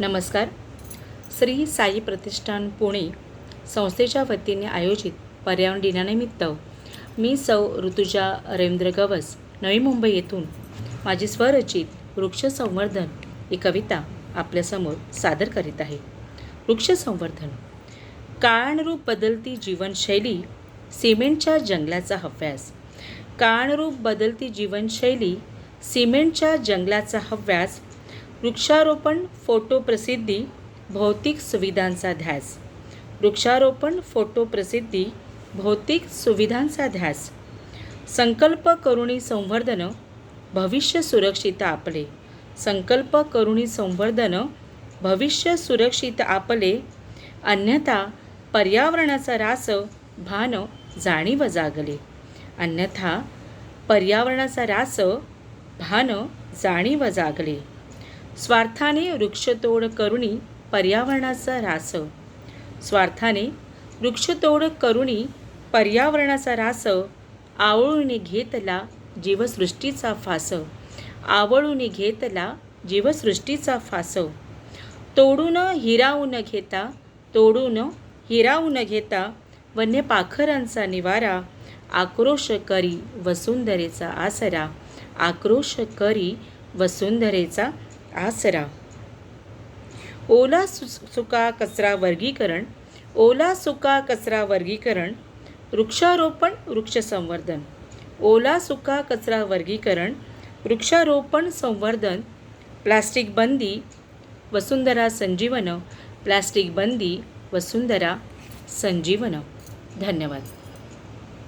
नमस्कार. श्री साई प्रतिष्ठान पुणे संस्थेच्या वतीने आयोजित पर्यावरण दिनानिमित्त मी सौ ऋतुजा रवींद्र गवस नवी मुंबई येथून माझी स्वरचित वृक्ष संवर्धन ही कविता आपल्यासमोर सादर करीत आहे. वृक्ष संवर्धन काळानुरूप बदलती जीवनशैली सिमेंटच्या जंगलाचा हव्यास. काळानुरूप बदलती जीवनशैली सिमेंटच्या जंगलाचा हव्यास वृक्षारोपण फोटो प्रसिद्धी भौतिक सुविधांचा ध्यास. वृक्षारोपण फोटो प्रसिद्धी भौतिक सुविधांचा ध्यास. संकल्प करुणी संवर्धन भविष्य सुरक्षित आपले. संकल्प करुणी संवर्धन भविष्य सुरक्षित आपले. अन्यथा पर्यावरणाचा रास भान जाणीव जागले. अन्यथा पर्यावरणाचा रास भान जाणीव जागले. स्वार्थाने वृक्षतोड करुणी पर्यावरणाचा रास. स्वार्थाने वृक्षतोड करुणी पर्यावरणाचा रासव आवळूने घेतला जीवसृष्टीचा फास. आवळूने घेतला जीवसृष्टीचा फासव तोडून हिरावून घेता तोडून हिरावून घेता वन्य पाखरांचा निवारा. आक्रोश करी वसुंधरेचा आसरा. आक्रोश करी वसुंधरेचा आसरा ओला सु सुका कचरा वर्गीकरण ओला सुका कचरा वर्गीकरण वृक्षारोपण वृक्ष संवर्धन ओला सुका कचरा वर्गीकरण वृक्षारोपण संवर्धन प्लास्टिक बंदी वसुंधरा संजीवन प्लास्टिक बंदी वसुंधरा संजीवन. धन्यवाद.